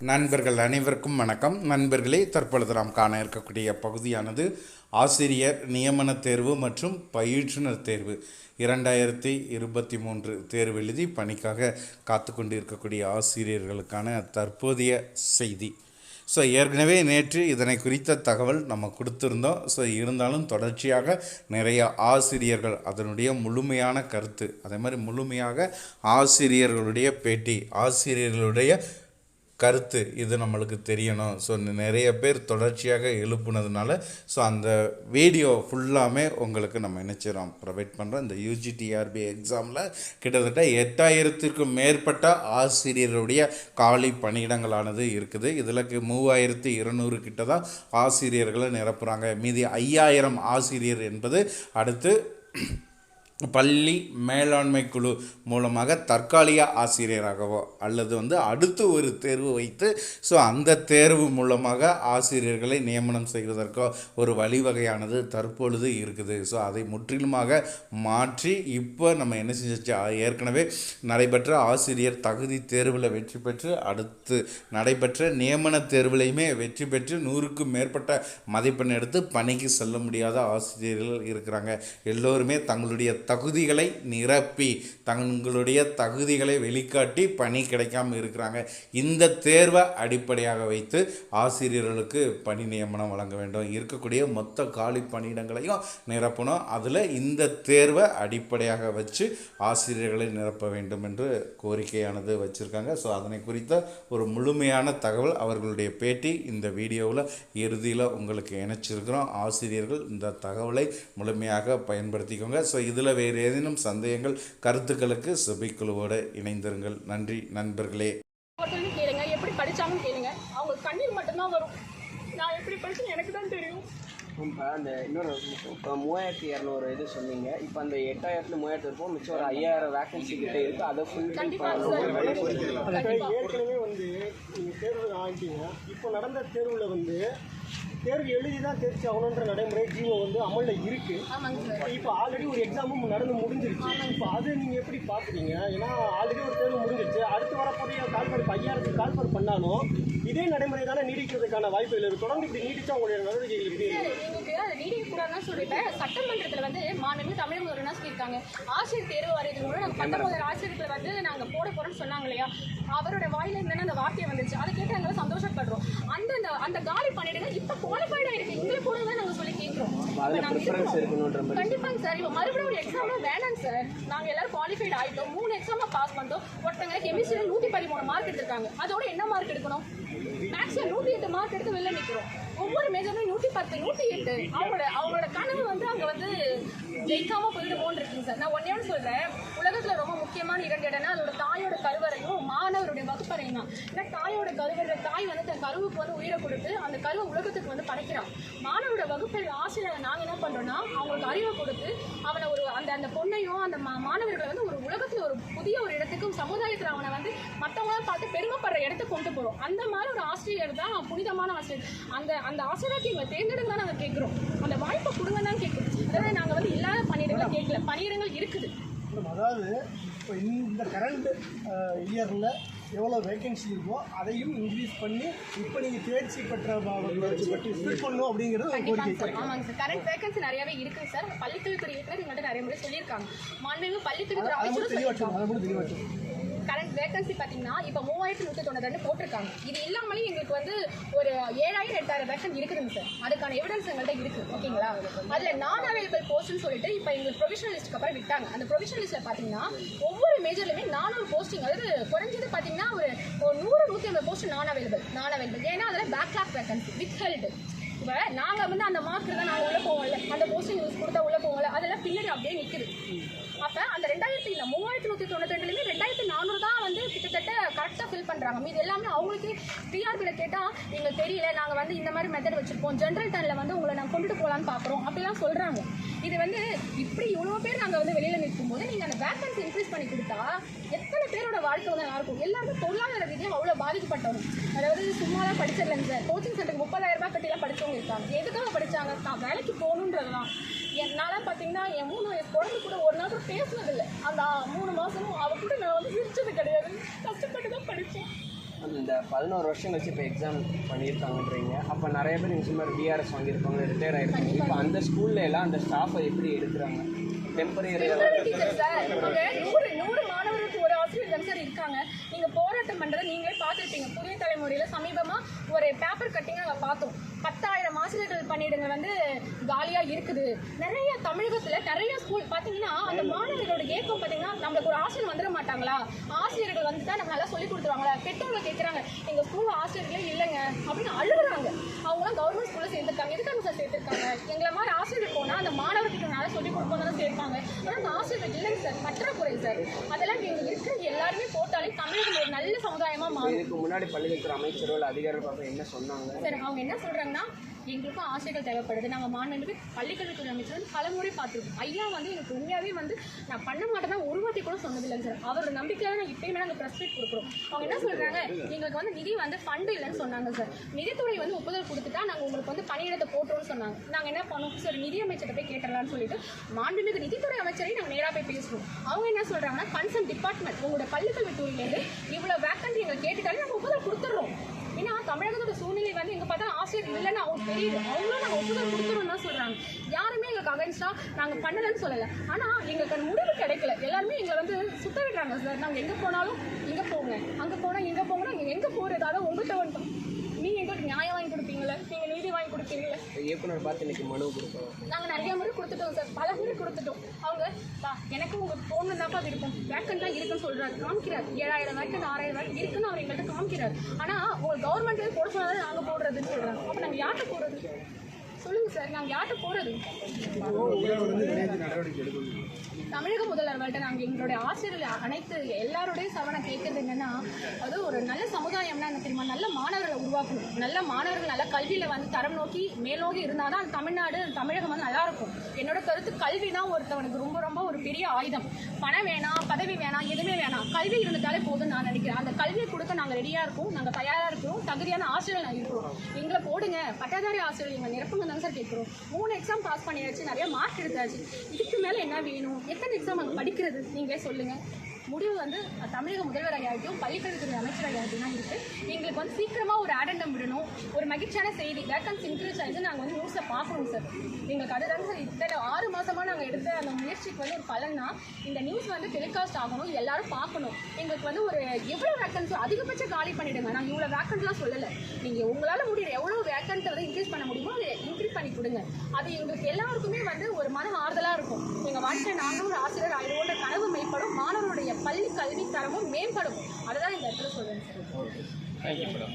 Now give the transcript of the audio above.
நண்பர்கள் அனைவருக்கும் வணக்கம். நண்பர்களே தற்பொழுது நாம் காண இருக்கக்கூடிய பகுதியானது ஆசிரியர் நியமன தேர்வு மற்றும் பயிற்றுனர் தேர்வு. இரண்டாயிரத்தி இருபத்தி மூன்று தேர்வு எழுதி பணிக்காக காத்து கொண்டு இருக்கக்கூடிய ஆசிரியர்களுக்கான தற்போதைய செய்தி. ஸோ ஏற்கனவே நேற்று இதனை குறித்த தகவல் நம்ம கொடுத்துருந்தோம். ஸோ இருந்தாலும் தொடர்ச்சியாக நிறைய ஆசிரியர்கள் அதனுடைய முழுமையான கருத்து அதே மாதிரி முழுமையாக ஆசிரியர்களுடைய பேட்டி ஆசிரியர்களுடைய கருத்து இது நம்மளுக்கு தெரியணும். ஸோ நிறைய பேர் தொடர்ச்சியாக எழுப்புனதுனால ஸோ அந்த வீடியோ ஃபுல்லாமே உங்களுக்கு நம்ம நினைச்சிரோம் ப்ரொவைட் பண்ணுறோம் இந்த யூஜிடிஆர்பி எக்ஸாமில் கிட்டத்தட்ட எட்டாயிரத்திற்கும் மேற்பட்ட ஆசிரியருடைய காலி பணியிடங்களானது இருக்குது. இதில் மூவாயிரத்தி இருநூறு கிட்ட தான் ஆசிரியர்களை நிரப்புகிறாங்க மீதி ஐயாயிரம் ஆசிரியர் என்பது அடுத்து பள்ளி மேலாண்மை குழு மூலமாக தற்காலிக ஆசிரியராகவோ அல்லது வந்து அடுத்து ஒரு தேர்வு வைத்து ஸோ அந்த தேர்வு மூலமாக ஆசிரியர்களை நியமனம் செய்வதற்கோ ஒரு வழிவகையானது தற்பொழுது இருக்குது. ஸோ அதை முற்றிலுமாக மாற்றி இப்போ நம்ம என்ன செஞ்சிச்சு? ஏற்கனவே நடைபெற்ற ஆசிரியர் தகுதி தேர்வில் வெற்றி பெற்று அடுத்து நடைபெற்ற நியமன தேர்வுலையுமே வெற்றி பெற்று நூறுக்கும் மேற்பட்ட மதிப்பெண் எடுத்து பணிக்கு செல்ல முடியாத ஆசிரியர்கள் இருக்கிறாங்க. எல்லோருமே தங்களுடைய தகுதிகளை நிரப்பி தங்களுடைய தகுதிகளை வெளிக்காட்டி பணி கிடைக்காம இருக்கிறாங்க. இந்த தேர்வை அடிப்படையாக வைத்து ஆசிரியர்களுக்கு பணி நியமனம் வழங்க வேண்டும். இருக்கக்கூடிய மொத்த காலி பணியிடங்களையும் நிரப்பணும். அதில் இந்த தேர்வை அடிப்படையாக வச்சு ஆசிரியர்களை நிரப்ப வேண்டும் என்று கோரிக்கையானது வச்சுருக்காங்க. ஸோ அதனை குறித்த ஒரு முழுமையான தகவல் அவர்களுடைய பேட்டி இந்த வீடியோவில் இறுதியில் உங்களுக்கு இணைச்சிருக்கிறோம். ஆசிரியர்கள் இந்த தகவலை முழுமையாக பயன்படுத்திக்கோங்க. ஸோ இதில் வேறு ஏதேனும் சந்தேகங்கள் கருத்துக்களுக்கு சபைக்குழுவோடு இணைந்திருங்கள். நன்றி நண்பர்களே. கேளுங்க. எப்படி படிச்சாங்கன்னு கேளுங்க. அவங்க கண்ணீர் மட்டும்தான் வரும். நான் எப்படி படிச்சேன்னு எனக்கு தான் தெரியும். இப்போ அந்த இன்னொரு இப்போ மூவாயிரத்தி இரநூறு இது சொன்னீங்க. இப்போ அந்த எட்டாயிரத்துல மூவாயிரத்து இருக்கும் மிச்சம் ஒரு ஐயாயிரம் வேகன்சி கிட்ட இருக்கு. அதை ஃபுல் கண்டிப்பா சார். கண்டிப்பா. ஏற்கனவே வந்து நீங்கள் தேர்வு ஆகிட்டீங்க இப்போ நடந்த தேர்வில் வந்து தேர்வு எழுதி தான் தேர்ச்சி ஆகணுன்ற நடைமுறை ஜீவோ வந்து அமலில் இருக்குது இப்போ ஆல்ரெடி ஒரு எக்ஸாமும் நடந்து முடிஞ்சிருச்சு. இப்போ அது நீங்கள் எப்படி பார்க்குறீங்க ஏன்னா ஆல்ரெடி ஒரு தேர்வு முடிஞ்சிருச்சு. அடுத்து வரக்கூடிய இப்போ ஐயாயிரத்துக்கு கால்பாடு பண்ணாலும் இதே நடைமுறை தானே நீடிக்கிறதுக்கான வாய்ப்புகள் இருக்குது தொடர்ந்து இப்படி நீடிச்சா உங்களுடைய நடவடிக்கைகள் எப்படி இருக்கும்? சார், எங்களுக்கு அது நீடிக்க கூடாதுன்னு சொல்லிட்டு சட்டமன்றத்தில் வந்து மாண்புமிகு தமிழக முதல்வர் சொல்லியிருக்காங்க. ஆசிரியர் தேர்வு வரையதுக்கு கூட நாங்கள் பத்தொன்பது ஆசிரியர்களை வந்து நாங்கள் போட போகிறோம்னு சொன்னாங்க இல்லையா? அவரோட வாயில இருந்து அந்த வார்த்தை வந்துச்சு. அதை கேட்டு நாங்கள் சந்தோஷப்படுறோம் அந்த அந்த- அந்த காலி பண்ணிடுங்க இப்போ குவாலிஃபைடாக இருக்கு எங்களை கூட தான் நாங்கள் சொல்லி கேட்குறோம் அதில் ப்ரிஃபரன்ஸ் மாதிரி. கண்டிப்பாங்க சார். இப்போ மறுபடியும் ஒரு எக்ஸாம்லாம் வேணாங்க சார். நாங்கள் எல்லாரும் குவாலிஃபைட் ஆகிட்டோம் மூணு எக்ஸாமில் பாஸ் பண்ணிட்டோம். ஒருத்தங்க கெமிஸ்ட்ரியில் நூற்றி பதிமூணு மார்க் எடுத்திருக்காங்க. அதோட என்ன மார்க் எடுக்கணும்? மேக்ஸில் நூற்றி எட்டு மார்க் எடுத்து வெளில நிற்கிறோம் ஒவ்வொரு மேஜர்லையும் நூற்றி பத்து நூற்றி எட்டு அவங்களோட அவங்களோட கனவு வந்து அங்கே வந்து ஜெயிக்காம போயிடுமோன்னு இருக்குங்க சார். நான் ஒன்னே சொல்கிறேன் உலகத்தில் ரொம்ப முக்கியமான இரண்டு இடம்னா அதோட தாயோட கருவறையும் மாணவருடைய வகுப்பறையும் தான். ஏன்னா தாயோட கருவறை கருவுக்கு வந்து உயிரை கொடுத்து அந்த கருவை உலகத்துக்கு வந்து படைக்கிறான். மாணவோட வகுப்பறை ஆசிரியரை நாங்கள் என்ன பண்ணுறோம்னா அவங்களுக்கு அறிவை கொடுத்து அவனை ஒரு அந்த அந்த பொண்ணையும் அந்த மா- மாணவர்களை வந்து ஒரு உலகத்தில் ஒரு புதிய ஒரு இடத்துக்கும் சமுதாயத்தில் அவனை வந்து மற்றவங்களாம் பார்த்து பெருமைப்படுற இடத்துக்கு கொண்டு போகிறோம் அந்த மாதிரி ஒரு ஆசிரியர் தான் புனிதமான ஆசிரியர். அந்த அந்த ஆசிரியருக்கு இவங்க தேர்ந்தெடுங்க தான் நாங்கள் கேட்குறோம் அந்த வாய்ப்பை கொடுங்க தான் கேட்குறோம் அதாவது நாங்கள் வந்து இல்லாத பணியிடங்களை கேட்கல பணியிடங்கள் இருக்குது. அதாவது இப்போ இந்த கரண்ட் இயரில் எவ்வளோ வேகன்சி இருக்கோ அதையும் இன்க்ரீஸ் பண்ணி இப்போ நீங்கள் தேர்ச்சி பெற்ற ஃபில் பண்ணணும் அப்படிங்கிறது கோரிக்கை சார். ஆமாங்க சார். கரண்ட் வேகன்சி நிறையவே இருக்குங்க சார். பள்ளிக்கல்வித்துறை இயக்குனர் எங்கள்கிட்ட நிறைய முறை சொல்லியிருக்காங்க. மாண்புமிகு பள்ளிக்கல்வித்துறை அமைச்சரும் சொல்லியிருக்காங்க. கரண்ட் வேகன்சி பார்த்தீங்கன்னா இப்போ மூவாயிரத்தி நூற்றி தொண்ணூறு போட்டிருக்காங்க. இது இல்லாமலே எங்களுக்கு வந்து ஒரு ஏழாயிரம் எட்டாயிரம் வேகன் இருக்குதுங்க சார் அதுக்கான எவிடன்ஸ் எங்கள்கிட்ட இருக்கு ஓகேங்களா? அதில் நான் அவைலபிள் போஸ்ட்னு சொல்லிட்டு இப்போ எங்களுக்கு ப்ரொவிஷனல் லிஸ்ட்டுக்கு அப்புறம் விட்டாங்க. அந்த ப்ரொவிஷனல் லிஸ்ட்டில் பார்த்தீங்கன்னா ஒவ்வொரு மேஜர்லையுமே நானூறு போஸ்டிங் அதாவது குறைஞ்சது பார்த்தீங்கன்னா ஒரு நூறு நூற்றி ஐம்பது போஸ்ட் நான் அவைலபிள் நான் அவைலபிள் ஏன்னா அதில் பேக்லாக் வேகன்சி வித் ஹெல்டு இப்போ நாங்கள் வந்து அந்த மார்க் தான் நாங்கள் உள்ளே போவோம்ல அந்த போஸ்டிங் கொடுத்தா உள்ளே போவோம்ல அதெல்லாம் பின்னாடி அப்படியே நிற்குது அப்போ அந்த ரெண்டாயிரத்தி இல்லை மூவாயிரத்தி நூற்றி தொண்ணூற்றி ரெண்டுலேயுமே ரெண்டாயிரத்தி நானூறு தான் வந்து கிட்டத்தட்ட கரெக்டாக ஃபில் பண்ணுறாங்க மீது எல்லாமே அவங்களுக்கு டிஆர்பியில் கேட்டால் எங்களுக்கு தெரியல. நாங்கள் வந்து இந்த மாதிரி மெத்தட் வச்சுருப்போம். ஜென்ரல் டனில் வந்து உங்களை நாங்கள் கொண்டுட்டு போகலான்னு பார்க்குறோம் அப்படிலாம் சொல்கிறாங்க இது வந்து இப்படி இவ்வளோ பேர் நாங்கள் வந்து வெளியில் நிற்கும்போது நீங்கள் அந்த வேக்கன்சி இன்க்ரீஸ் பண்ணி கொடுத்தா எத்தனை பேரோட வாழ்க்கை வந்து நல்லா இருக்கும்? எல்லாருமே பொருளாதார ரீதியாக அவ்வளோ பாதிக்கப்பட்டவங்க. அதாவது சும்மா தான் படிச்சிடலங்க சார் கோச்சிங் சென்டருக்கு முப்பதாயிரம் ரூபாய் கட்டிலாம் படிச்சவங்க இருக்காங்க. எதுக்காக படித்தாங்க தான் வேலைக்கு போகணுன்றது தான் என்னால் பார்த்தீங்கன்னா என் மூணு வயசு குழந்தை கூட ஒரு நாள் கூட பேசுனதில்லை. அந்த மூணு மாதமும் அவ கூட நான் வந்து சிரிச்சது கிடையாது. கஷ்டப்பட்டு தான் படித்தேன். இந்த பதினோரு வருஷம் கழிச்சு இப்போ எக்ஸாம் பண்ணியிருக்காங்கன்றீங்க. அப்போ நிறைய பேர் இந்த மாதிரி பிஆர்எஸ் வாங்கியிருப்பாங்க ரிட்டையர் ஆகிருப்பாங்க இப்போ அந்த ஸ்கூல்ல எல்லாம் அந்த ஸ்டாஃபை எப்படி எடுக்கிறாங்க? டெம்பரரி டீச்சர் சார் இருக்காங்க. நீங்க போராட்டம் பண்றதை நீங்களே பார்த்துருப்பீங்க. புதிய தலைமுறையில சமீபமா ஒரு பேப்பர் கட்டிங் நாங்க பார்த்தோம். பத்தாயிரம் ஆசிரியர்கள் பணியிடங்கள் வந்து காலியா இருக்குது. நிறைய தமிழகத்துல நிறைய ஸ்கூல் பாத்தீங்கன்னா அந்த மாணவர்களோட ஏக்கம் பாத்தீங்கன்னா நம்மளுக்கு ஒரு ஆசிரியர் வந்துட மாட்டாங்களா? ஆசிரியர்கள் வந்து தான் நம்ம நல்லா சொல்லி கொடுத்துருவாங்களா? பெற்றோர்கள் கேட்குறாங்க எங்க ஸ்கூல் ஆசிரியர்களே இல்லைங்க அப்படின்னு அழுகுறாங்க. அவங்களாம் கவர்மெண்ட் ஸ்கூல்ல சேர்ந்துருக்காங்க. எதுக்காக சார் சேர்த்துருக்காங்க? எங்களை மாதிரி ஆசிரியர் போனா அந்த மாணவர்கிட்ட நல்லா சொல்லி கொடுப்போம் தானே சேர்ப்பாங்க. ஆனால் அந்த ஆசிரியர்கள் இல்லைங்க சார் பற்றாக்குறை சார் அதெல்லாம் இங்க போட்டாலே தமிழகம் ஒரு நல்ல சமுதாயமா மாறும். இதுக்கு முன்னாடி பள்ளிக்கல்துறை அமைச்சரோ இல்லை அதிகாரிகள் பார்த்து என்ன சொன்னாங்க? சார் அவங்க என்ன சொல்றாங்கன்னா எங்களுக்கும் ஆசைகள் தேவைப்படுது. நாங்கள் மாநிலத்துக்கு பள்ளிக்கல்வித்துறை அமைச்சர் வந்து பலமுறை பார்த்துருக்கோம். ஐயா வந்து எனக்கு உண்மையாகவே வந்து நான் பண்ண மாட்டேன் ஒரு வாட்டி கூட சொன்னதில்லைங்க சார். அவரோட நம்பிக்கையில நான் இப்பயுமே நாங்கள் ப்ரெஸ் மீட் கொடுக்குறோம். அவங்க என்ன சொல்கிறாங்க எங்களுக்கு வந்து நிதி வந்து ஃபண்டு இல்லைன்னு சொன்னாங்க சார். நிதித்துறை வந்து ஒப்புதல் கொடுத்துட்டா நாங்கள் உங்களுக்கு வந்து பணியிடத்தை போட்டுருவோம்னு சொன்னாங்க. நாங்கள் என்ன பண்ணோம்? சார் நிதி அமைச்சர்கிட்ட போய் கேட்டுடலாம்னு சொல்லிட்டு மாண்புமிகு நிதித்துறை அமைச்சரையும் நாங்கள் நேராக போய் பேசுகிறோம் அவங்க என்ன சொல்கிறாங்கன்னா கன்சர்ன் டிபார்ட்மெண்ட் உங்களோட பள்ளிக்கல்வித்துறையிலேருந்து இவ்வளோ வேக்கன்ட் எங்களை கேட்டுட்டாலே நாங்கள் ஒப்புதல் கொடுத்துட்றோம். ஏன்னா தமிழகத்தில் சூழ்நிலை வந்து எங்க பார்த்தா ஆசிரியர் இல்லைன்னு அவங்க தெரியுது. அவங்களும் நாங்கள் ஒப்புதல் கொடுத்துருவோம் தான் சொல்றாங்க. யாருமே எங்களுக்கு அகைன்ஸ்டா நாங்கள் பண்ணலன்னு சொல்லலை. ஆனா எங்களுக்கு முடிவு கிடைக்கல. எல்லாருமே எங்களை வந்து சுத்த விடுறாங்க சார். நாங்கள் எங்க போனாலும் இங்க போங்க. அங்க போனா இங்க போங்கன்னா இங்க எங்க போறது? அதான் உங்கள்கிட்ட வந்துட்டோம் நீங்க எங்களுக்கு நியாயம் வாங்கி கொடுப்பீங்களே நீங்க நீதி வாங்கி கொடுப்பீங்களே இயக்குனர் பார்த்து இன்னைக்கு மனு கொடுக்குறோம் நாங்கள் நிறைய முறை கொடுத்துட்டோம் சார். பல முறை கொடுத்துட்டோம். அவங்க எனக்கு உங்கள் ஃபோனில் தான்ப்பா விருப்பம் வேக்கன்ட்லாம் இருக்குன்னு சொல்கிறாரு காமிக்கிறார். ஏழாயிரம் வேக்கன்ட் ஆறாயிரம் வேக்கன்ட் இருக்குன்னு அவர் எங்கள்கிட்ட காமிக்கிறார். ஆனால் உங்கள் கவர்மெண்ட்டே போட சொல்கிறாங்க அப்போ சொல்லுங்க சொல்லுங்கள் சார். நாங்கள் யார்கிட்ட போகிறது தமிழக முதல்வர்கள்ட்ட நாங்கள் எங்களுடைய ஆசிரியர்கள் அனைத்து எல்லாருடைய சவனை கேட்கறது என்னன்னா அது ஒரு நல்ல சமுதாயம்னா என்ன தெரியுமா? நல்ல மாணவர்களை உருவாக்கணும். நல்ல மாணவர்கள் நல்ல கல்வியில் வந்து தரம் நோக்கி மேல் நோக்கி இருந்தால் தான் தமிழ்நாடு தமிழகம் வந்து நல்லா இருக்கும். என்னோட கருத்து கல்வி தான் ஒருத்தவனுக்கு ரொம்ப ரொம்ப ஒரு பெரிய ஆயுதம். பணம் வேணாம் பதவி வேணாம் எதுவுமே வேணாம் கல்வி இருந்துட்டாலே போதும் நான் நினைக்கிறேன். அந்த கல்வியை கொடுக்க நாங்கள் ரெடியாக இருக்கோம். நாங்கள் தயாராக இருக்கிறோம் தகுதியான ஆசிரியர்கள் நாங்கள் இருக்கிறோம் எங்களை போடுங்க. பட்டதாரி ஆசிரியர் எங்கள் நிரப்புங்க தாங்க சார் கேட்குறோம். மூணு எக்ஸாம் பாஸ் பண்ணியாச்சு நிறைய மார்க் எடுத்தாச்சு. இதுக்கு மேலே என்ன வேணும்? எத்தனை எக்ஸாம் அங்கே படிக்கிறது? நீங்களே சொல்லுங்கள் முடிவு வந்து தமிழக முதல்வர் ஐயாட்டும் பள்ளிக்கல்வித்துறை அமைச்சர் ஐயாட்டும் தான் இருக்குது எங்களுக்கு வந்து சீக்கிரமாக ஒரு ஆடண்டம் விடணும். மகிழ்ச்சியான செய்தி. வேக்கன்ஸ் இன்க்ரீஸ் ஆகிட்டு நாங்கள் வந்து நியூஸை பார்க்கணும் சார் எங்களுக்கு அதுதான் சார் இத்தனை ஆறு மாதமாக நாங்கள் எடுத்த அந்த முயற்சிக்கு வந்து ஒரு பலன்னா இந்த நியூஸ் வந்து டெலிகாஸ்ட் ஆகணும். எல்லாரும் பார்க்கணும். எங்களுக்கு வந்து ஒரு எவ்வளோ வேக்கன்ஸ் அதிகபட்சம் காலி பண்ணிவிடுங்க நாங்கள் இவ்வளோ வேக்கன்ட்லாம் சொல்லலை. நீங்கள் உங்களால் முடியுற எவ்வளோ வேக்கன்ட் வந்து இன்க்ரீஸ் பண்ண முடியுமோ அதை இன்க்ரீஸ் பண்ணி கொடுங்க. அது எங்களுக்கு எல்லாருக்குமே வந்து ஒரு மன ஆறுதலாக இருக்கும். எங்கள் வாழ்க்கையில் நாங்களும் ஒரு ஆசிரியர் ஆயிடுவோன்ற கனவு மேம்படும். மாணவருடைய பள்ளி கல்வி தரமும் மேம்படும். அதுதான் இந்த இடத்துல சொல்லுங்கள் சார் தேங்க்யூ மேடம்